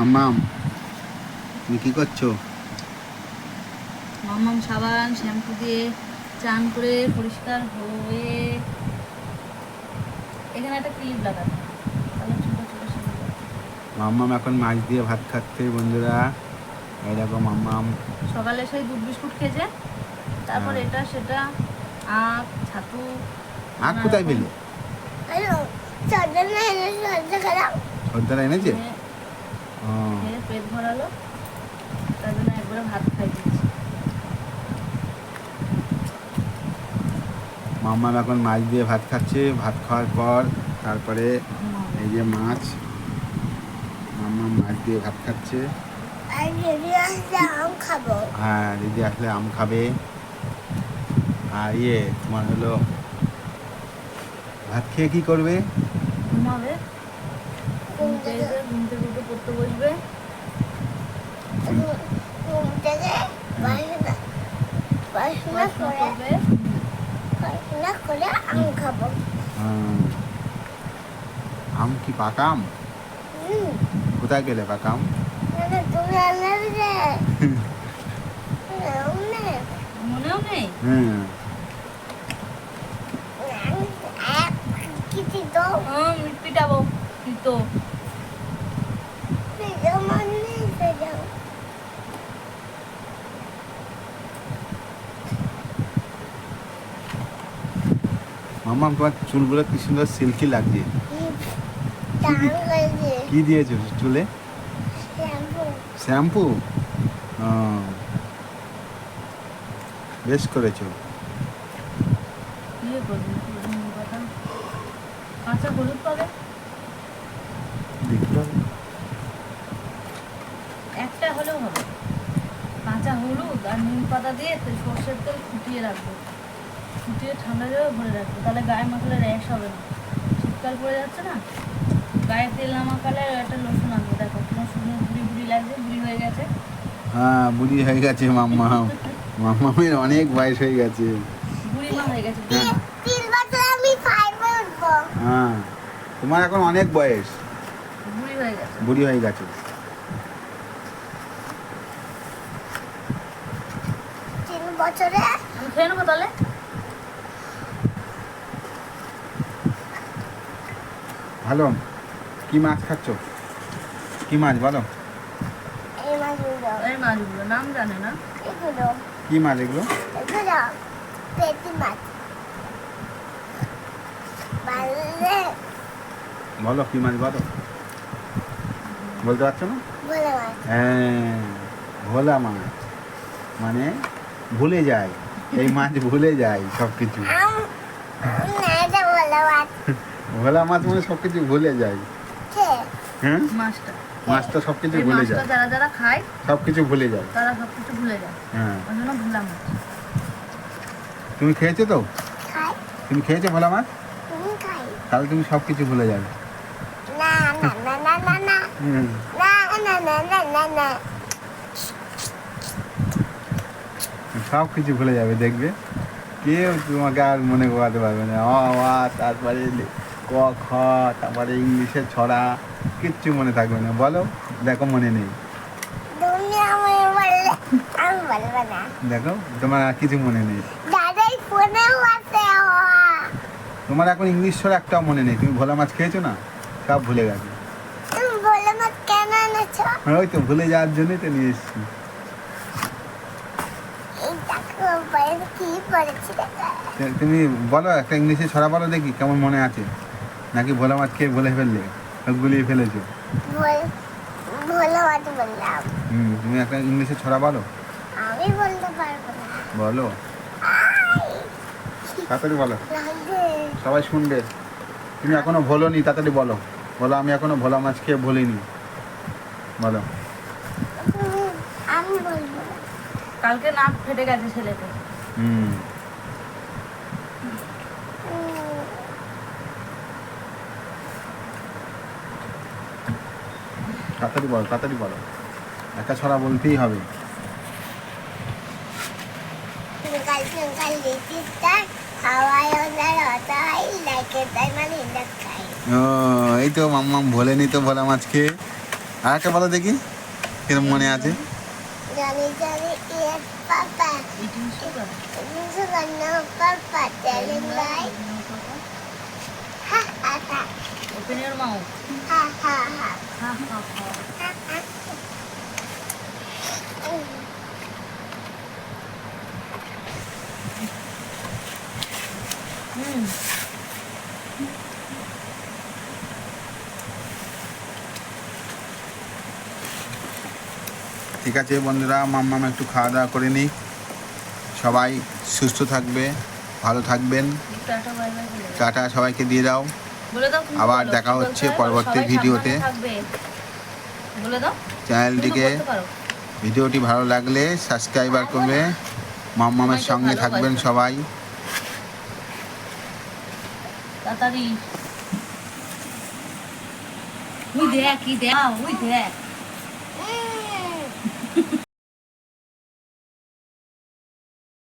হাম্মাম তুমি কি করছ? মাম্মাম সাবান শ্যাম্পু দিয়ে চান করে পরিষ্কার হয়ে এখানে একটা ক্লিপ লাগানো তাহলে ছোট ছোট সেগুলো। মাম্মাম এখন মাছ দিয়ে ভাত খাচ্ছে বন্ধুরা। এই দেখো মাম্মাম সকালে সেই দুধ বিস্কুট খেয়েছে তারপর হ্যাঁ। এটা সেটা আখ ছাতু আখ কোথায় পেলে? সর্দার এনেছে খেয়ে- পেট ভরালো। তার জন্য একবারে ভাত খাই দিয়েছি। মাম্মাম এখন মাছ দিয়ে ভাত খাচ্ছে। ভাত খাওয়ার পর তারপরে এই যে মাছ। মাম্মাম মাছ দিয়ে ভাত খাচ্ছে। হ্যাঁ দিদি আসলে আম খাবে। আর ইয়ে তোমার হলো ভাত খেয়ে কি করবে? ঘুমাবে। ঘুম ঘুম থেকে থেকে ঘুম থেকে উঠে পড়তে বসবে? আম খাব। কি পাকা আম কোথায় গেলে পাকা আম মানে মনেও নেই। পিটাবো তো যেমন নেই সেটা মাম্মাম তোমার চুলগুলো কি সুন্দর সিল্কি লাগছে? কি দিয়েছ চুলে? শ্যাম্পু? বেশ করেছ। ইয়ে একটা হলেও হবে। কাঁচা হলুদ আর নিম পাতা দিয়ে সর্ষের তেল ফুটিয়ে রাখব। ফুটিয়ে ঠান্ডা জলে ভরে রাখব তাহলে গায়ে মাখলে র্যাশ হবে না। শীতকাল পড়ে যাচ্ছে না? গায়ে তেল না মাখালে একটা লোশন আনব দেখো তোমার শুকনো বুড়ি বুড়ি লাগছে বুড়ি হয়ে গেছে। হ্যাঁ বুড়ি হয়ে গেছে মাম্মা। মাম্মামের অনেক বয়স হয়ে গেছে। বুড়ি মা হয়ে গেছে হ্যাঁ। তিন বছর আমি ফাইভে উঠবো। হ্যাঁ তোমার এখন অনেক বয়স। বুড়ি হয়ে গেছে। বুড়ি হয়ে গেছে। তিন বছরে? খেয়ে নেব তাহলে? ভালো? কি মাছ খাচ্ছ? কি মাছ বলো? এই মাছগুলো নাম জানে না। কি মাছ এগুলো? বলো কি মাছ বলো? বলতে পারছ না? হ্যাঁ ভোলা মাছ। মানে ভুলে যায়। এই মাছ ভুলে যায় সব কিছু ভোলা মাছ মানে সব কিছু ভুলে যায় হ্যাঁ? মাছটা। মাছটা সব কিছু ভুলে যায়। যারা যারা খায় সব কিছু ভুলে যায়। তারা সব কিছু ভুলে যায়। হ্যাঁ। ওই জন্য ভুলা মাছ। তুমি খেয়েছো তো? খাই। তুমি খেয়েছো ভোলা মাছ? তুমি খাই। তাহলে তুমি সব কিছু ভুলে যাবে। না না না না না না। না না না না না না। সব কিছু ভুলে যাবে দেখবে। কেউ তোমাকে আর মনে করাতে পারবে না। অ আ তারপরে ক খ তারপরে ইংলিশে ছড়া কিচ্ছু মনে থাকবে না। বলো দেখো মনে নেই। দেখো তোমার আর কিছু মনে নেই। তোমার এখন ইংলিশ ছড়া একটাও মনে নেই। তুমি ভোলা মাছ খেয়েছো না? সব ভুলে গেছে। এনেছো? ওই তো ভুলে যাওয়ার জন্যই তো নিয়ে এসেছি। তুমি বলো একটা ইংলিশে ছড়া বলো দেখি কেমন মনে আছে? নাকি ভোলা মাছ খেয়ে ভুলে ফেললে? সব গুলিয়ে ফেলেছো? ভোলা মাছ বললাম। হুম তুমি একটা ইংলিশে ছড়া বলো। আমি বলতে পারব না। বলো। তাড়াতাড়ি বলো। সবাই শুনবে। তুমি এখনও ভোলোনি তাড়াতাড়ি বলো। বলো আমি এখনও ভোলা মাছ খেয়ে ভুলিনি। বলো। কালকে নাক ফেটে গেছে ছেলেকে হুম। তাড়াতাড়ি বলো তাড়াতাড়ি বলো। একটা ছড়া বলতেই হবে। এই তো মাম্মাম ভোলেনি তো ভোলা মাছ খেয়ে আর একটা বলো দেখি, কিরম মনে আছে? পাপা। Open your mouth. Ha ha ha. হা হা হুম ঠিক আছে বন্ধুরা মাম্মাম একটু খাওয়া দাওয়া করে নিই সবাই সুস্থ থাকবে ভালো থাকবেন টাটা সবাইকে দিয়ে দাও আবার দেখা হচ্ছে পরবর্তী ভিডিওতে। চ্যানেলটিকে। ভিডিওটি ভালো লাগলে সাবস্ক্রাইবার করবে। মাম্মামের সঙ্গে থাকবেন সবাই। দেখ।